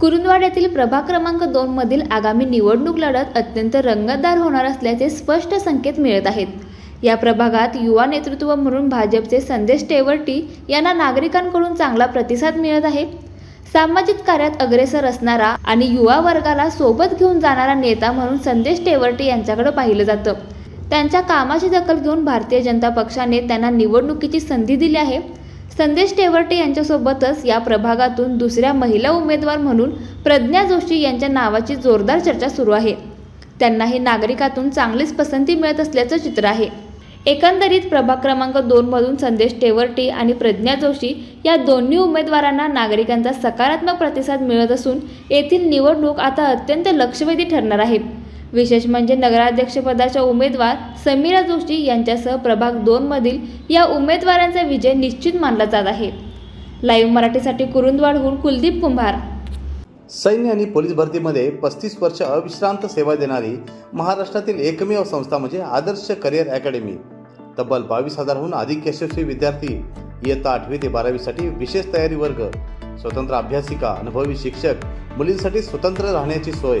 कुरुंदवाड्यातील प्रभाग क्रमांक दोन मधील आगामी निवडणूक लढत अत्यंत रंगतदार होणार असल्याचे स्पष्ट संकेत मिळत आहेत. या प्रभागात युवा नेतृत्व म्हणून भाजपचे संदेश टेवर्टी यांना नागरिकांकडून चांगला प्रतिसाद मिळत आहे. सामाजिक कार्यात अग्रेसर असणारा आणि युवा वर्गाला सोबत घेऊन जाणारा नेता म्हणून संदेश टेवर्टी यांच्याकडे पाहिलं जातं. त्यांच्या कामाची दखल घेऊन भारतीय जनता पक्षाने त्यांना निवडणुकीची संधी दिली आहे. संदेश टेवर्टे यांच्यासोबतच या प्रभागातून दुसऱ्या महिला उमेदवार म्हणून प्रज्ञा जोशी यांच्या नावाची जोरदार चर्चा सुरू आहे. त्यांनाही नागरिकातून चांगलीच पसंती मिळत असल्याचं चित्र आहे. एकंदरीत प्रभाग क्रमांक दोनमधून संदेश टेवर्टे आणि प्रज्ञा जोशी या दोन्ही उमेदवारांना नागरिकांचा सकारात्मक प्रतिसाद मिळत असून येथील निवडणूक आता अत्यंत लक्षवेधी ठरणार आहे. विशेष म्हणजे नगराध्यक्षपदाच्या उमेदवार समीरा जोशी यांच्यासह प्रभाग दोनमधील या उमेदवारांचा विजय निश्चित मानला जात आहे. लाईव्ह मराठीसाठी कुरुंदवाडहून कुलदीप कुंभार. सैन्य आणि पोलीस भरतीमध्ये पस्तीस वर्ष अविश्रांत सेवा देणारी महाराष्ट्रातील एकमेव संस्था म्हणजे आदर्श करिअर अकॅडमी. तब्बल बावीस हजारहून अधिक यशस्वी विद्यार्थी इयत्ता आठवी ते बारावीसाठी विशेष तयारी वर्ग स्वतंत्र अभ्यासिका अनुभवी शिक्षक मुलींसाठी स्वतंत्र राहण्याची सोय.